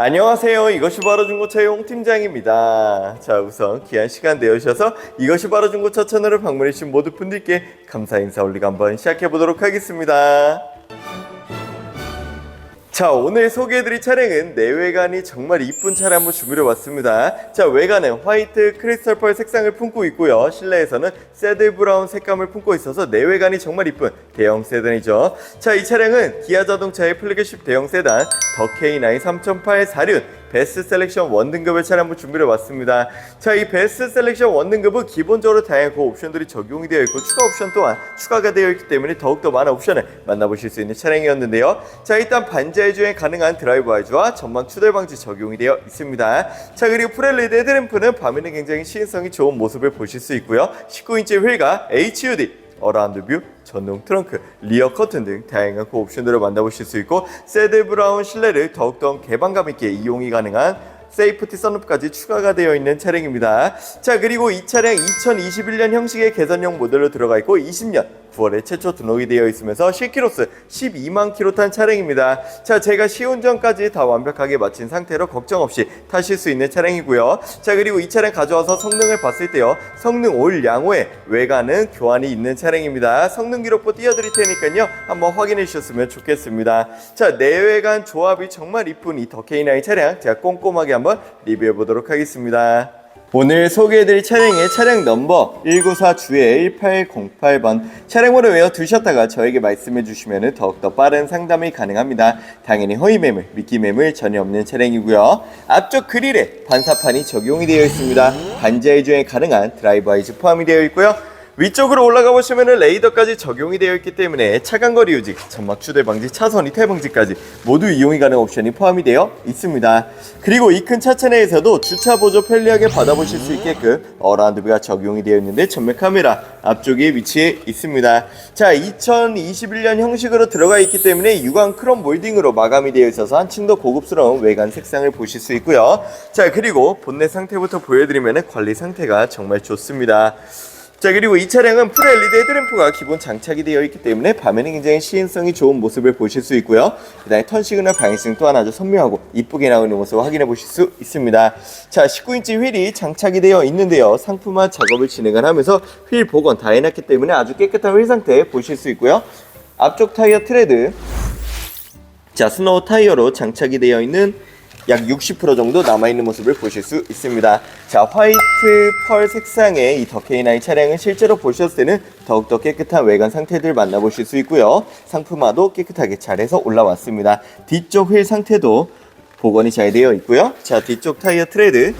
안녕하세요. 이것이 바로 중고차의 홍 팀장입니다. 자, 우선 귀한 시간 내주셔서 이것이 바로 중고차 채널을 방문해주신 모든 분들께 감사 인사 올리고 한번 시작해 보도록 하겠습니다. 자 오늘 소개해드릴 차량은 내외관이 정말 이쁜 차량 한번 준비해 왔습니다. 자 외관은 화이트 크리스탈 펄 색상을 품고 있고요. 실내에서는 새들 브라운 색감을 품고 있어서 내외관이 정말 이쁜 대형 세단이죠. 자 이 차량은 기아 자동차의 플래그십 대형 세단 더 K9 3.8 4륜 베스트 셀렉션 원등급의 차량 한번 준비해 왔습니다. 자 이 베스트 셀렉션 원등급은 기본적으로 다양한 그 옵션들이 적용이 되어 있고 추가 옵션 또한 추가가 되어 있기 때문에 더욱더 많은 옵션을 만나보실 수 있는 차량이었는데요. 자 일단 반자의 주행 가능한 드라이브 아이즈와 전방 추돌 방지 적용이 되어 있습니다. 자 그리고 프렐리드 헤드램프는 밤에는 굉장히 시인성이 좋은 모습을 보실 수 있고요. 19인치 휠과 HUD 어라운드 뷰, 전동 트렁크, 리어 커튼 등 다양한 그 옵션들을 만나보실 수 있고 새드 브라운 실내를 더욱더 개방감 있게 이용이 가능한 세이프티 썬루프까지 추가가 되어 있는 차량입니다. 자 그리고 이 차량 2021년 형식의 개선형 모델로 들어가 있고 20년 9월에 최초 등록이 되어 있으면서 실키로스 12만 킬로 탄 차량입니다. 자 제가 시운전까지 다 완벽하게 마친 상태로 걱정 없이 타실 수 있는 차량이고요. 자 그리고 이 차량 가져와서 성능을 봤을 때요. 성능 올 양호에 외관은 교환이 있는 차량입니다. 성능 기록부 띄워드릴 테니까요. 한번 확인해 주셨으면 좋겠습니다. 자 내외관 조합이 정말 이쁜 이 더케이나이 차량 제가 꼼꼼하게 한번 리뷰해 보도록 하겠습니다. 오늘 소개해드릴 차량의 차량 넘버 194주에 1808번 차량번호 외워 두셨다가 저에게 말씀해 주시면 더욱더 빠른 상담이 가능합니다. 당연히 허위 매물, 미끼 매물 전혀 없는 차량이고요. 앞쪽 그릴에 반사판이 적용이 되어 있습니다. 반자의 주행 가능한 드라이브 아이즈 포함이 되어 있고요. 위쪽으로 올라가 보시면 레이더까지 적용이 되어 있기 때문에 차간 거리 유지, 점막 추대 방지, 차선 이탈 방지까지 모두 이용이 가능한 옵션이 포함이 되어 있습니다. 그리고 이 큰 차체 내에서도 주차 보조 편리하게 받아보실 수 있게끔 어라운드뷰가 적용이 되어 있는데 전면 카메라 앞쪽에 위치해 있습니다. 자, 2021년 형식으로 들어가 있기 때문에 유광 크롬 몰딩으로 마감이 되어 있어서 한층 더 고급스러운 외관 색상을 보실 수 있고요. 자, 그리고 본넷 상태부터 보여드리면 관리 상태가 정말 좋습니다. 자 그리고 이 차량은 풀 LED 헤드램프가 기본 장착이 되어 있기 때문에 밤에는 굉장히 시인성이 좋은 모습을 보실 수 있고요. 그 다음에 턴 시그널 방향성 또한 아주 선명하고 이쁘게 나오는 모습을 확인해 보실 수 있습니다. 자 19인치 휠이 장착이 되어 있는데요. 상품화 작업을 진행을 하면서 휠 복원 다 해놨기 때문에 아주 깨끗한 휠 상태 보실 수 있고요. 앞쪽 타이어 트레드. 자 스노우 타이어로 장착이 되어 있는 약 60% 정도 남아있는 모습을 보실 수 있습니다. 자, 화이트 펄 색상의 이 더케이나이 차량은 실제로 보셨을 때는 더욱더 깨끗한 외관 상태들 만나보실 수 있고요. 상품화도 깨끗하게 잘해서 올라왔습니다. 뒤쪽 휠 상태도 복원이 잘 되어 있고요. 자, 뒤쪽 타이어 트레드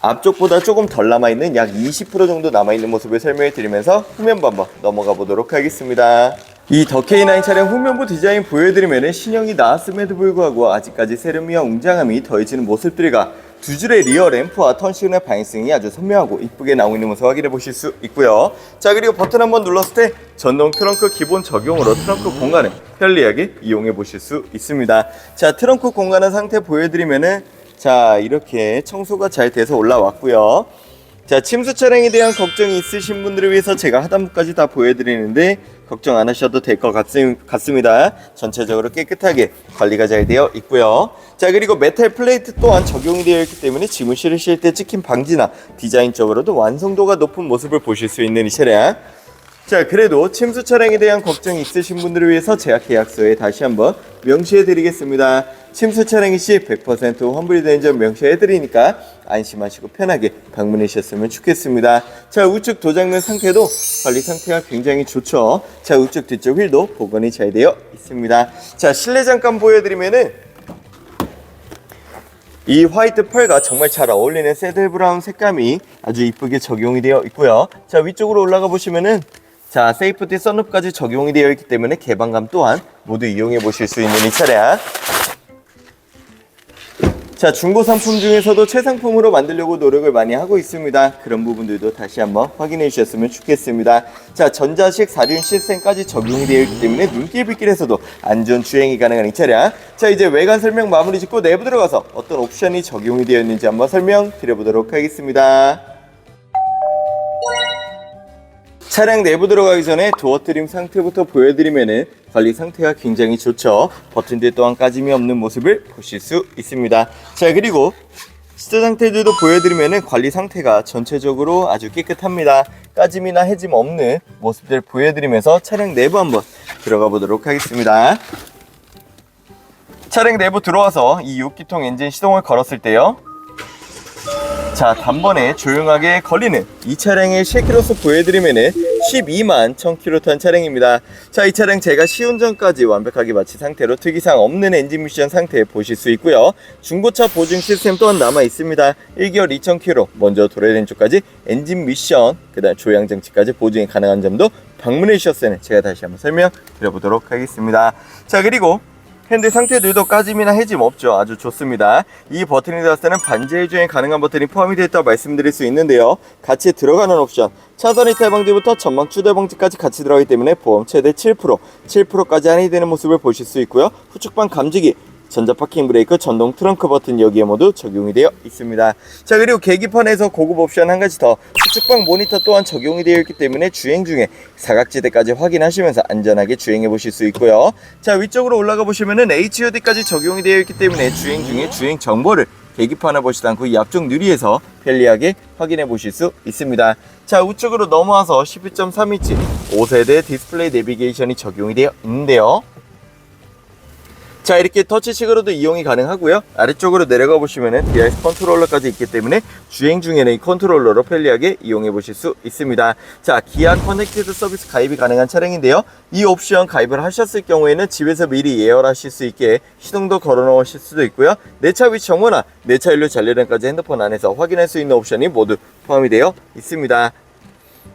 앞쪽보다 조금 덜 남아있는 약 20% 정도 남아있는 모습을 설명해 드리면서 후면부 한번 넘어가 보도록 하겠습니다. 이 더케이9 차량 후면부 디자인 보여드리면 신형이 나왔음에도 불구하고 아직까지 세련미와 웅장함이 더해지는 모습들과 두 줄의 리어 램프와 턴 시그널 방향성이 아주 선명하고 이쁘게 나오고 있는 모습 확인해 보실 수 있고요. 자 그리고 버튼 한번 눌렀을 때 전동 트렁크 기본 적용으로 트렁크 공간을 편리하게 이용해 보실 수 있습니다. 자 트렁크 공간의 상태 보여드리면은 자 이렇게 청소가 잘 돼서 올라왔고요. 자 침수 차량에 대한 걱정이 있으신 분들을 위해서 제가 하단부까지 다 보여드리는데 걱정 안 하셔도 될 것 같습니다. 전체적으로 깨끗하게 관리가 잘 되어 있고요. 자 그리고 메탈 플레이트 또한 적용이 되어 있기 때문에 짐을 실으실 때 찍힌 방지나 디자인적으로도 완성도가 높은 모습을 보실 수 있는 이 차량. 자 그래도 침수 차량에 대한 걱정이 있으신 분들을 위해서 제약 계약서에 다시 한번 명시해 드리겠습니다. 침수 차량이 시100% 환불되는 점 명시해 드리니까 안심하시고 편하게 방문해 주셨으면 좋겠습니다. 자 우측 도장면 상태도 관리 상태가 굉장히 좋죠. 자 우측 뒤쪽 휠도 복원이 잘 되어 있습니다. 자 실내 잠깐 보여드리면은 이 화이트 펄과 정말 잘 어울리는 새들 브라운 색감이 아주 이쁘게 적용이 되어 있고요. 자 위쪽으로 올라가 보시면은 자 세이프티 썬루프까지 적용이 되어 있기 때문에 개방감 또한 모두 이용해 보실 수 있는 이 차량. 자 중고 상품 중에서도 최상품으로 만들려고 노력을 많이 하고 있습니다. 그런 부분들도 다시 한번 확인해 주셨으면 좋겠습니다. 자 전자식 4륜 시스템까지 적용이 되어 있기 때문에 눈길 빗길에서도 안전 주행이 가능한 이 차량. 자 이제 외관 설명 마무리 짓고 내부 들어가서 어떤 옵션이 적용이 되어 있는지 한번 설명 드려 보도록 하겠습니다. 차량 내부 들어가기 전에 도어 트림 상태부터 보여드리면은 관리 상태가 굉장히 좋죠. 버튼들 또한 까짐이 없는 모습을 보실 수 있습니다. 자 그리고 시트 상태들도 보여드리면은 관리 상태가 전체적으로 아주 깨끗합니다. 까짐이나 해짐 없는 모습들 보여드리면서 차량 내부 한번 들어가 보도록 하겠습니다. 차량 내부 들어와서 이 6기통 엔진 시동을 걸었을 때요. 자, 단번에 조용하게 걸리는 이 차량의 실키로서 보여드리면은 12만 1000km 탄 차량입니다. 자, 이 차량 제가 시운전까지 완벽하게 마친 상태로 특이사항 없는 엔진 미션 상태 보실 수 있고요. 중고차 보증 시스템 또한 남아 있습니다. 1개월 2000km 먼저 도래된 쪽까지 엔진 미션, 그 다음 조향 장치까지 보증이 가능한 점도 방문해 주셨으니 제가 다시 한번 설명 드려보도록 하겠습니다. 자, 그리고 핸들 상태들도 까짐이나 해짐 없죠. 아주 좋습니다. 이 버튼이 들어갔을 때는 반지 해주행 가능한 버튼이 포함이 되어 있다고 말씀드릴 수 있는데요. 같이 들어가는 옵션. 차선 이탈 방지부터 전방 추돌 방지까지 같이 들어가기 때문에 보험 최대 7%, 7%까지 할인이 되는 모습을 보실 수 있고요. 후측방 감지기, 전자 파킹 브레이크, 전동 트렁크 버튼 여기에 모두 적용이 되어 있습니다. 자 그리고 계기판에서 고급 옵션 한 가지 더 수축방 모니터 또한 적용이 되어 있기 때문에 주행 중에 사각지대까지 확인하시면서 안전하게 주행해 보실 수 있고요. 자 위쪽으로 올라가 보시면은 HUD까지 적용이 되어 있기 때문에 주행 중에 주행 정보를 계기판을 보시지 않고 이 앞쪽 유리에서 편리하게 확인해 보실 수 있습니다. 자 우측으로 넘어와서 12.3인치 5세대 디스플레이 내비게이션이 적용이 되어 있는데요. 자 이렇게 터치식으로도 이용이 가능하고요. 아래쪽으로 내려가 보시면은 DRS 컨트롤러까지 있기 때문에 주행 중에는 이 컨트롤러로 편리하게 이용해 보실 수 있습니다. 자 기아 커넥티드 서비스 가입이 가능한 차량인데요. 이 옵션 가입을 하셨을 경우에는 집에서 미리 예열하실 수 있게 시동도 걸어 놓으실 수도 있고요. 내 차 위치 정보나 내 차 연료 잔례량까지 핸드폰 안에서 확인할 수 있는 옵션이 모두 포함이 되어 있습니다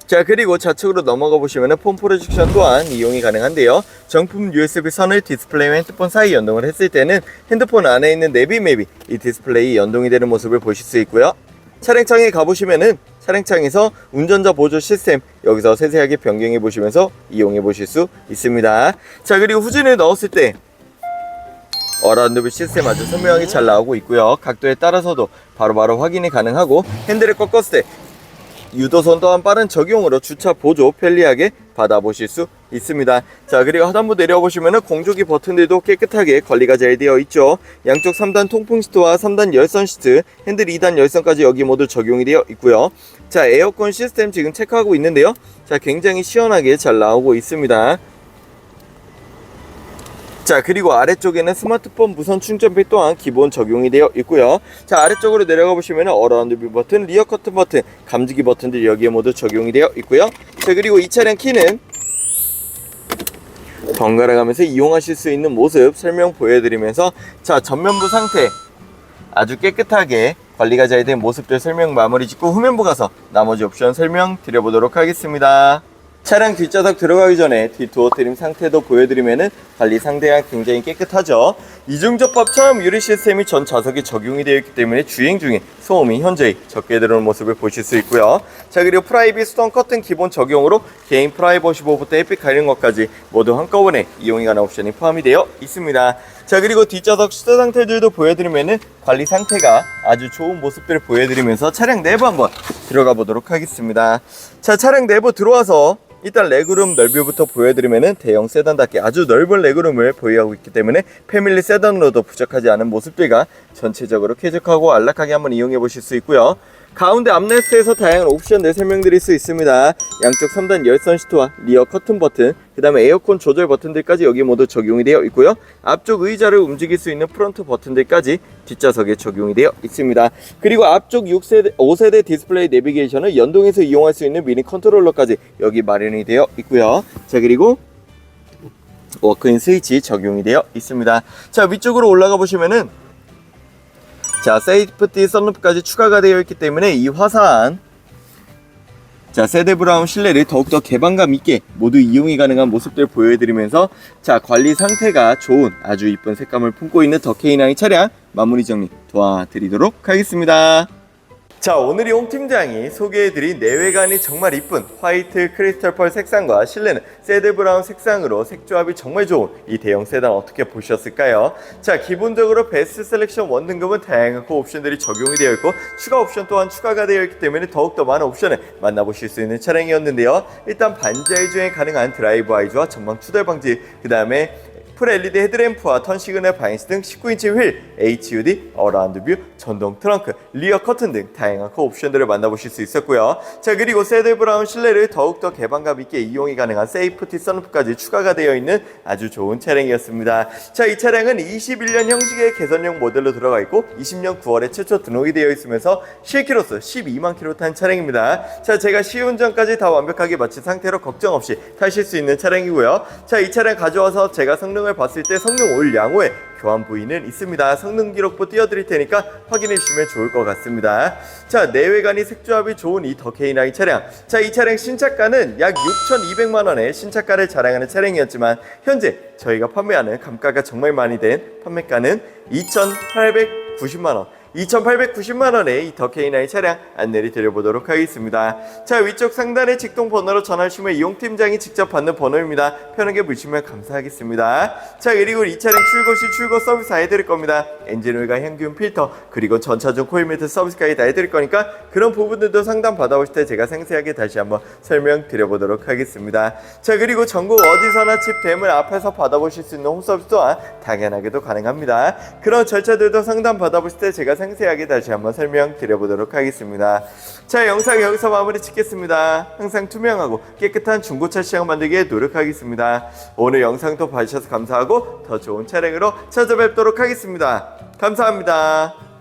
자 그리고 좌측으로 넘어가 보시면은 폰 프로젝션 또한 이용이 가능한데요. 정품 USB 선을 디스플레이와 핸드폰 사이 연동을 했을 때는 핸드폰 안에 있는 내비 맵이 이 디스플레이 연동이 되는 모습을 보실 수 있고요. 차량창에 가보시면은 차량창에서 운전자 보조 시스템 여기서 세세하게 변경해 보시면서 이용해 보실 수 있습니다. 자 그리고 후진을 넣었을 때 어라운드 뷰 시스템 아주 선명하게 잘 나오고 있고요. 각도에 따라서도 바로바로 확인이 가능하고 핸들을 꺾었을 때 유도선 또한 빠른 적용으로 주차 보조 편리하게 받아보실 수 있습니다. 자 그리고 하단부 내려보시면 공조기 버튼들도 깨끗하게 관리가 잘 되어 있죠. 양쪽 3단 통풍 시트와 3단 열선 시트, 핸들 2단 열선까지 여기 모두 적용이 되어 있고요. 자 에어컨 시스템 지금 체크하고 있는데요. 자 굉장히 시원하게 잘 나오고 있습니다. 자 그리고 아래쪽에는 스마트폰 무선 충전기 또한 기본 적용이 되어 있고요. 자 아래쪽으로 내려가 보시면 어라운드 뷰 버튼 리어 커튼 버튼 감지기 버튼들이 여기에 모두 적용이 되어 있고요. 자 그리고 이 차량 키는 번갈아 가면서 이용하실 수 있는 모습 설명 보여드리면서 자 전면부 상태 아주 깨끗하게 관리가 잘 된 모습들 설명 마무리 짓고 후면부 가서 나머지 옵션 설명 드려보도록 하겠습니다. 차량 뒷좌석 들어가기 전에 뒷도어 트림 상태도 보여드리면은 관리 상대가 굉장히 깨끗하죠. 이중접합 처음 유리 시스템이 전 좌석에 적용이 되어 있기 때문에 주행 중에 소음이 현저히 적게 들어오는 모습을 보실 수 있고요. 자 그리고 프라이빗 수동 커튼 기본 적용으로 개인 프라이버시 보호부터 햇빛 가리는 것까지 모두 한꺼번에 이용이 가능한 옵션이 포함이 되어 있습니다. 자 그리고 뒷좌석 시트 상태들도 보여드리면은 관리 상태가 아주 좋은 모습들을 보여드리면서 차량 내부 한번 들어가 보도록 하겠습니다. 자 차량 내부 들어와서 일단 레그룸 넓이부터 보여드리면은 대형 세단답게 아주 넓은 레그룸을 보유하고 있기 때문에 패밀리 세단으로도 부족하지 않은 모습들과 전체적으로 쾌적하고 안락하게 한번 이용해 보실 수 있고요. 가운데 암레스트에서 다양한 옵션들 설명드릴 수 있습니다. 양쪽 3단 열선 시트와 리어 커튼 버튼, 그 다음에 에어컨 조절 버튼들까지 여기 모두 적용이 되어 있고요. 앞쪽 의자를 움직일 수 있는 프론트 버튼들까지 뒷좌석에 적용이 되어 있습니다. 그리고 앞쪽 6세대, 5세대 디스플레이 내비게이션을 연동해서 이용할 수 있는 미니 컨트롤러까지 여기 마련이 되어 있고요. 자 그리고 워크인 스위치 적용이 되어 있습니다. 자 위쪽으로 올라가 보시면은 자 세이프티 썬루프까지 추가가 되어 있기 때문에 이 화사한 자 세대 브라운 실내를 더욱더 개방감 있게 모두 이용이 가능한 모습들 보여드리면서 자 관리 상태가 좋은 아주 이쁜 색감을 품고 있는 더 K9 차량 마무리 정리 도와드리도록 하겠습니다. 자 오늘 이 홍 팀장이 소개해드린 내외관이 정말 이쁜 화이트 크리스탈 펄 색상과 실내는 세드 브라운 색상으로 색조합이 정말 좋은 이 대형 세단 어떻게 보셨을까요? 자 기본적으로 베스트 셀렉션 원등급은 다양한 코 옵션들이 적용이 되어 있고 추가 옵션 또한 추가가 되어 있기 때문에 더욱더 많은 옵션을 만나보실 수 있는 차량이었는데요 일단 반자이 주행 가능한 드라이브 아이즈와 전방 추돌 방지 그 다음에 풀 LED 헤드램프와 턴 시그널 바인스 등 19인치 휠, HUD, 어라운드 뷰, 전동 트렁크, 리어 커튼 등 다양한 코 옵션들을 만나보실 수 있었고요. 자 그리고 세드 브라운 실내를 더욱더 개방감 있게 이용이 가능한 세이프티 선루프까지 추가가 되어 있는 아주 좋은 차량이었습니다. 자 이 차량은 21년 형식의 개선용 모델로 들어가 있고 20년 9월에 최초 등록이 되어 있으면서 실키로수 12만 킬로 탄 차량입니다. 자 제가 시운전까지 다 완벽하게 마친 상태로 걱정 없이 타실 수 있는 차량이고요. 자 이 차량 가져와서 제가 성능을 봤을 때 성능 올 양호에 교환 부위는 있습니다. 성능 기록부 띄워드릴 테니까 확인해 주시면 좋을 것 같습니다. 자, 내외관이 색조합이 좋은 이 더 K9 차량. 자, 이 차량 신차가는 약 6,200만 원의 신차가를 자랑하는 차량이었지만 현재 저희가 판매하는 감가가 정말 많이 된 판매가는 2,890만 원. 2,890만 원의 이 더 K9 차량 안내를 드려보도록 하겠습니다. 자 위쪽 상단의 직동 번호로 전화주시면 이용 팀장이 직접 받는 번호입니다. 편하게 보시면 감사하겠습니다. 자 그리고 이 차량 출고 시 출고 서비스 다 해드릴 겁니다. 엔진오일과 향균 필터 그리고 전차중 코일 매트 서비스까지 다 해드릴 거니까 그런 부분들도 상담 받아보실 때 제가 상세하게 다시 한번 설명드려보도록 하겠습니다. 자 그리고 전국 어디서나 칩 댐을 앞에서 받아보실 수 있는 홈서비스 또한 당연하게도 가능합니다. 그런 절차들도 상담 받아보실 때 제가 상세하게 다시 한번 설명드려보도록 하겠습니다. 자 영상 여기서 마무리 짓겠습니다. 항상 투명하고 깨끗한 중고차 시장 만들기에 노력하겠습니다. 오늘 영상도 봐주셔서 감사하고 더 좋은 차량으로 찾아뵙도록 하겠습니다. 감사합니다.